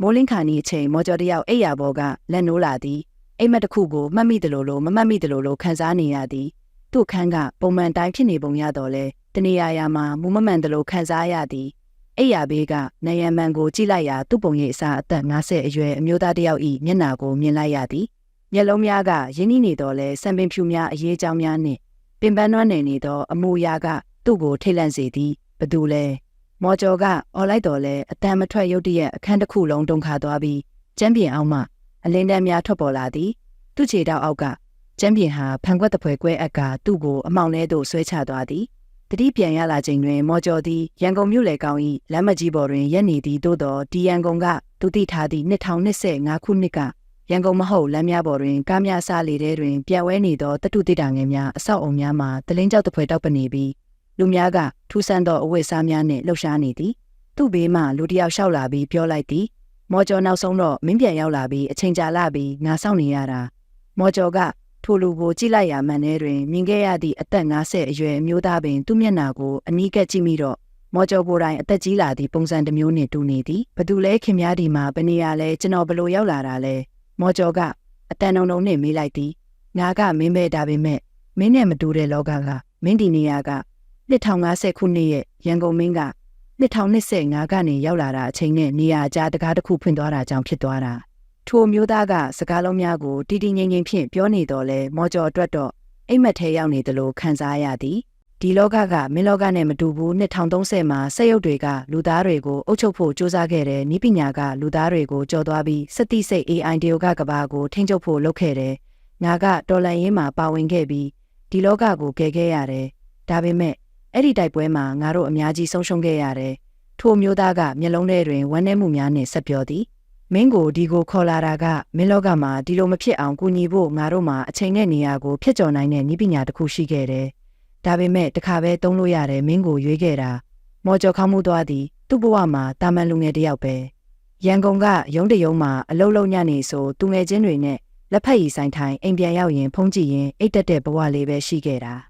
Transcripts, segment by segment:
မိုးလင်းခါနီအချိန်မော်ကျော်တယောက်အိပ်ယာဘောကလက်နိုးလာသည်အိမ်မက်တစ်ခုကိုမှတ်မိတယ်လို့လို့မမှတ်မိတယ်လို့လို့ခံစားနေရသည်သူ့ခန်းကပုံမှန်တိုင်းဖြစ်နေပုံရတော့လဲတနေရာရာမှာမူမမှန်တယ်လို့ခံစားရသည်အိပ်ယာဘေးကနယံမန်ကိုကြည့်လိုက်ရာသူ့ပုံရိပ်အစားအသက်50အရွယ်အမျိုးသားတစ်ယောက်ဤမျက်နှာကိုမြင်လိုက်ရသည်မျက်လုံးများကရင်းနှီးနေတော့လဲစံပင်ဖြူများအရေးကြောင်းများနှင့်ပင်ပန်းနွမ်းနေနေသောအမူအရာကသူ့ကိုထိတ်လန့်စေသည်ဘသူလဲ မော်ကျော်ကအော်လိုက်တော်လဲအတန်မထွက်ရုတ်တရက်အခန်းတစ်ခုလုံးတုန်ခါသွားပြီးကျမ်းပြင်အောင်မှအလင်းတန်းများထွက်ပေါ်လာသည်သူ့ခြေထောက်အောက်ကကျမ်းပြင်ဟာဖန်ခွက်တစ်ဖွဲကွဲအက်ကသူ့ကိုအမောင်ထဲသို့ဆွဲချသွားသည်တတိပြန်ရလာချိန်တွင်မော်ကျော်သည်ရန်ကုန်မြို့လေကောင်း၏လမ်းမကြီးပေါ်တွင်ရက်နေသည်သို့တော်ဒီရန်ကုန်ကသူတိထားသည့်2025ခုနှစ်ကရန်ကုန်မဟုတ်လမ်းများပေါ်တွင်ကားများစားလေတဲ့တွင်ပြက်ဝဲနေသောတတုတိတာငယ်များအဆောက်အုံများမှာတလင်းကြောက်တစ်ဖွဲတောက်ပနေပြီး လူများကထူဆန်းသောအဝတ်အစားများနှင့်လှုပ်ရှားနေသည်သူ့ဘေးမှလူတစ်ယောက်လျှောက်လာပြီးပြောလိုက်သည်မော်ကျော်နောက်ဆုံးတော့မင်းပြန်ရောက်လာပြီးအချိန်ကြာလာပြီးငါစောင့်နေရတာမော်ကျော်ကထိုလူကိုကြည့်လိုက်ရမှန်ထဲတွင်မြင်ခဲ့ရသည့်အသက်50အရွယ်အမျိုးသားပင်သူ့မျက်နှာကိုအနီးကပ်ကြည့်မိတော့မော်ကျော်ကိုယ်တိုင်အသက်ကြီးလာသည့်ပုံစံတစ်မျိုးနှင့်တူနေသည်ဘသူလဲခင်များဒီမှာဘယ်နေရာလဲကျွန်တော်ဘလို့ရောက်လာတာလဲမော်ကျော်ကအတန်တုံတုံနှင့်မေးလိုက်သည်ငါကမင်းပဲဒါပေမဲ့မင်းနဲ့မတူတဲ့လောကကမင်းဒီနေရာက 2050ခုနှစ်ရဲ့ရန်ကုန်မင်းက2025ကနေရောက်လာတာအချိန်နဲ့နေရာအကြားတကားတစ်ခုဖွင့်သွားတာကြောင့်ဖြစ်သွားတာထိုမျိုးသားကစကားလုံးများကိုတီတီငိမ့်ငိမ့်ဖြင့်ပြောနေတော့လဲမော်ကျော်အတွက်တော့အိမ်မက်ထဲရောက်နေတယ်လို့ခံစားရသည်ဒီလောကကမင်းလောကနဲ့မတူဘူး2030မှာစက်ရုပ်တွေကလူသားတွေကိုအုပ်ချုပ်ဖို့စ조사ခဲ့တယ်ဤပညာကလူသားတွေကိုကြော်သွားပြီးစက်တိစိတ် AI တယုတ်ကကဘာကိုထိန်းချုပ်ဖို့လုပ်ခဲ့တယ်ငါကတော်လန်ရေးမှာပါဝင်ခဲ့ပြီးဒီလောကကိုကယ်ခဲ့ရတယ်ဒါပေမဲ့ အဲ့ဒီတိုက်ပွဲမှာငါတို့အများကြီးဆုံးရှုံးခဲ့ရတယ်။ထိုမျိုးသားကမျက်လုံးထဲတွင်ဝမ်းနည်းမှုများနှင့်ဆက်ပြောသည်။မင်းကိုဒီကိုခေါ်လာတာကမင်းလောကမှာဒီလိုမဖြစ်အောင်ကူညီဖို့ငါတို့မှာအချိန်နဲ့နေရာကိုဖျက်ကျော်နိုင်တဲ့နည်းပညာတစ်ခုရှိခဲ့တယ်။ဒါပေမဲ့တခါပဲသုံးလို့ရတယ်မင်းကိုရွေးခဲ့တာ။မော်ကျော်ခေါမှုသွားသည်သူ့ဘဝမှာတာမန်လူငယ်တစ်ယောက်ပဲ။ရန်ကုန်ကရုံးတရုံမှာအလုံးလုံးညနေဆိုသူငယ်ချင်းတွေနဲ့လက်ဖက်ရည်ဆိုင်ထိုင်အိမ်ပြန်ရောက်ရင်ဖုန်းကြည့်ရင်အိတ်တက်တဲ့ဘဝလေးပဲရှိခဲ့တာ။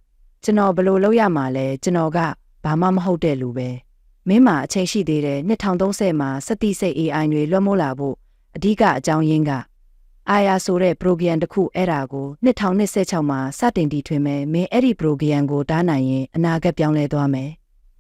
ကျွန်တော်ဘယ်လိုလုပ်ရမှာလဲကျွန်တော်ကဘာမှမဟုတ်တဲ့လူပဲမင်းမှာအချိန်ရှိသေးတယ်2030မှာစက်တိစိတ် AI တွေလွှမ်းမိုးလာဖို့အဓိကအကြောင်းရင်းကအာယာဆိုတဲ့ program တစ်ခုအဲ့ဒါကို2026မှာစတင်တည်ထွင်မယ်မင်းအဲ့ဒီ program ကိုတားနိုင်ရင်အနာဂတ်ပြောင်းလဲသွားမယ်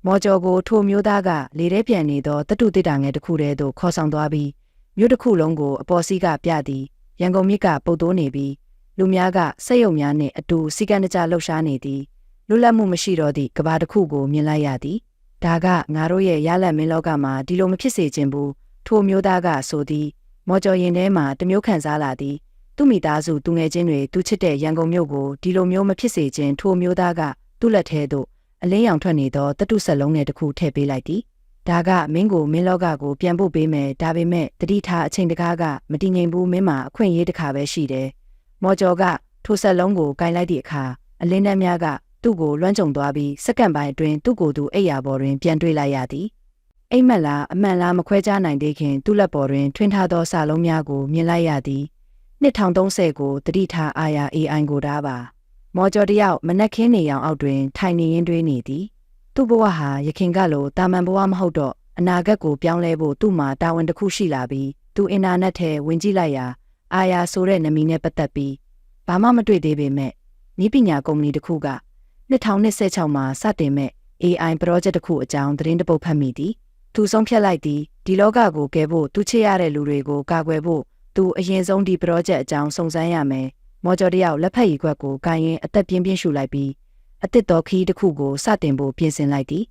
မော်ကျော်ကိုထိုမျိုးသားကလေထဲပြန်နေသောတတုတစ်တာငယ်တစ်ခုတည်းသို့ခေါ်ဆောင်သွားပြီးမြို့တစ်ခုလုံးကိုအပေါ်စီးကပြသည်ရန်ကုန်မြစ်ကပုတ်တိုးနေပြီးလူများကစက်ရုံများနှင့်အတူစီကံတကြလှုပ်ရှားနေသည် လွတ်လပ်မှုမရှိတော့သည့်ကဘာတစ်ခုကိုမြင်လိုက်ရသည်ဒါကငါတို့ရဲ့ရလတ်မင်းလောကမှာဒီလိုမဖြစ်စေချင်ဘူးထိုမျိုးသားကဆိုသည်မော်ကျော်ရင်ထဲမှာတမျိုးခံစားလာသည်သူ့မိသားစုသူငယ်ချင်းတွေသူချစ်တဲ့ရန်ကုန်မြို့ကိုဒီလိုမျိုးမဖြစ်စေချင်ထိုမျိုးသားကသူ့လက်ထဲသို့အလင်းရောင်ထွက်နေသောတတုဆက်လုံးငယ်တစ်ခုထည့်ပေးလိုက်သည်ဒါကမင်းကိုမင်းလောကကိုပြန်ဖို့ပေးမယ်ဒါပေမဲ့တတိထားအချိန်တကားကမတည်ငြိမ်ဘူးမင်းမှာအခွင့်အရေးတစ်ခါပဲရှိတယ်မော်ကျော်ကထိုဆက်လုံးကိုကင်လိုက်သည့်အခါအလင်းတန်းများက သူ့ကိုလွှမ်းကြုံသွားပြီးစက္ကန့်ပိုင်းအတွင်းသူ့ကိုယ်သူအိပ်ယာပေါ်တွင်ပြန်တွေ့လိုက်ရသည်အိမ်မက်လားအမှန်လားမခွဲခြားနိုင်သေးခင်သူ့လက်ပေါ်တွင်ထွင်းထားသောစာလုံးများကိုမြင်လိုက်ရသည်2030ကိုတတိထားအာယာ AI ကိုတားပါမော်ကျော်တယောက်မနက်ခင်းနေရောင်အောက်တွင်ထိုင်နေရင်းတွေးနေသည်သူ့ဘဝဟာရခင်ကလိုတာမန်ဘဝမဟုတ်တော့အနာဂတ်ကိုပြောင်းလဲဖို့သူ့မှာတာဝန်တစ်ခုရှိလာပြီးသူအင်တာနက်ထဲဝင်ကြည့်လိုက်ရာအာယာဆိုတဲ့နာမည်နဲ့ပတ်သက်ပြီးဘာမှမတွေ့သေးပေမဲ့ဤပညာကုမ္ပဏီတစ်ခုက 2026မှာစတင်မဲ့ AI project တစ်ခုအကြောင်းသတင်းတပုတ်ဖတ်မိသည်သူဆုံးဖြတ်လိုက်သည်ဒီလောကကိုကယ်ဖို့သူချစ်ရတဲ့လူတွေကိုကာကွယ်ဖို့သူအရင်ဆုံးဒီ project အကြောင်းစုံစမ်းရမယ်မော်ကျော်တယောက်လက်ဖက်ရည်ခွက်ကိုကိုင်းရင်အသက်ပြင်းပြင်းရှူလိုက်ပြီးအစ်စ်တော်ခီးတစ်ခုကိုစတင်ဖို့ပြင်ဆင်လိုက်သည်